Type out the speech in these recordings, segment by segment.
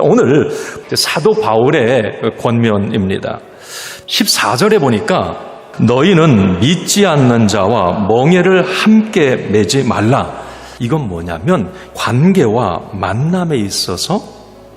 자, 오늘 사도 바울의 권면입니다. 14절에 보니까 너희는 믿지 않는 자와 멍해를 함께 매지 말라. 이건 뭐냐면 관계와 만남에 있어서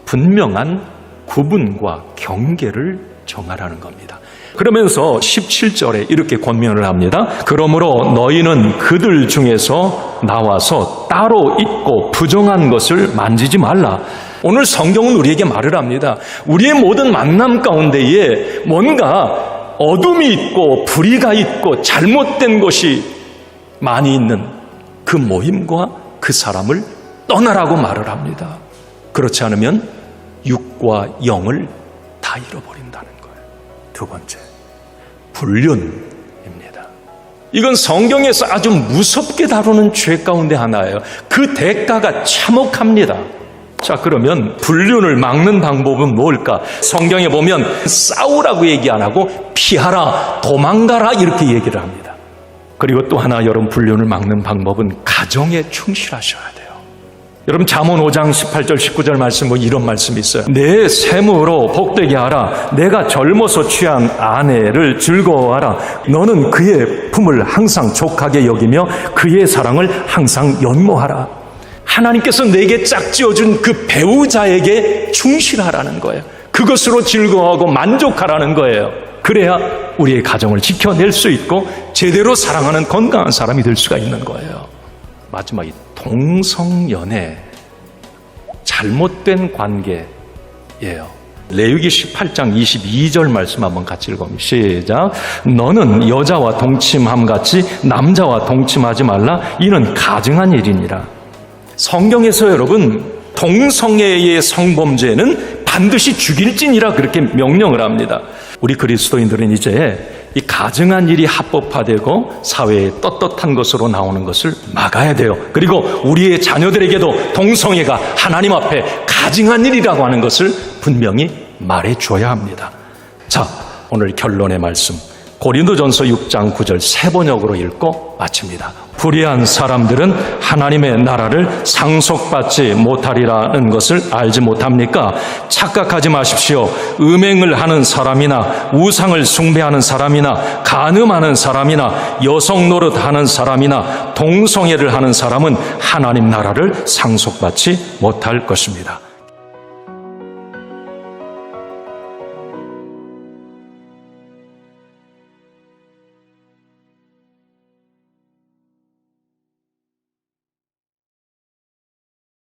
분명한 구분과 경계를 정하라는 겁니다. 그러면서 17절에 이렇게 권면을 합니다. 그러므로 너희는 그들 중에서 나와서 따로 있고 부정한 것을 만지지 말라. 오늘 성경은 우리에게 말을 합니다. 우리의 모든 만남 가운데에 뭔가 어둠이 있고 불의가 있고 잘못된 것이 많이 있는 그 모임과 그 사람을 떠나라고 말을 합니다. 그렇지 않으면 육과 영을 다 잃어버린다는 거예요. 두 번째, 불륜입니다. 이건 성경에서 아주 무섭게 다루는 죄 가운데 하나예요. 그 대가가 참혹합니다. 자, 그러면 불륜을 막는 방법은 뭘까? 성경에 보면 싸우라고 얘기 안 하고 피하라, 도망가라 이렇게 얘기를 합니다. 그리고 또 하나 여러분 불륜을 막는 방법은 가정에 충실하셔야 돼요. 여러분 잠언 5장 18절 19절 말씀 뭐 이런 말씀이 있어요. 내 샘으로 복되게 하라. 내가 젊어서 취한 아내를 즐거워하라. 너는 그의 품을 항상 족하게 여기며 그의 사랑을 항상 연모하라. 하나님께서 내게 짝지어준 그 배우자에게 충실하라는 거예요. 그것으로 즐거워하고 만족하라는 거예요. 그래야 우리의 가정을 지켜낼 수 있고 제대로 사랑하는 건강한 사람이 될 수가 있는 거예요. 마지막 이 동성연애 잘못된 관계예요. 레위기 18장 22절 말씀 한번 같이 읽어봅니다. 시작. 너는 여자와 동침함 같이 남자와 동침하지 말라. 이는 가증한 일이니라. 성경에서 여러분 동성애의 성범죄는 반드시 죽일진이라 그렇게 명령을 합니다. 우리 그리스도인들은 이제 이 가증한 일이 합법화되고 사회에 떳떳한 것으로 나오는 것을 막아야 돼요. 그리고 우리의 자녀들에게도 동성애가 하나님 앞에 가증한 일이라고 하는 것을 분명히 말해 줘야 합니다. 자, 오늘 결론의 말씀. 고린도전서 6장 9절 세 번역으로 읽고 마칩니다. 불의한 사람들은 하나님의 나라를 상속받지 못하리라는 것을 알지 못합니까? 착각하지 마십시오. 음행을 하는 사람이나 우상을 숭배하는 사람이나 간음하는 사람이나 여성 노릇하는 사람이나 동성애를 하는 사람은 하나님 나라를 상속받지 못할 것입니다.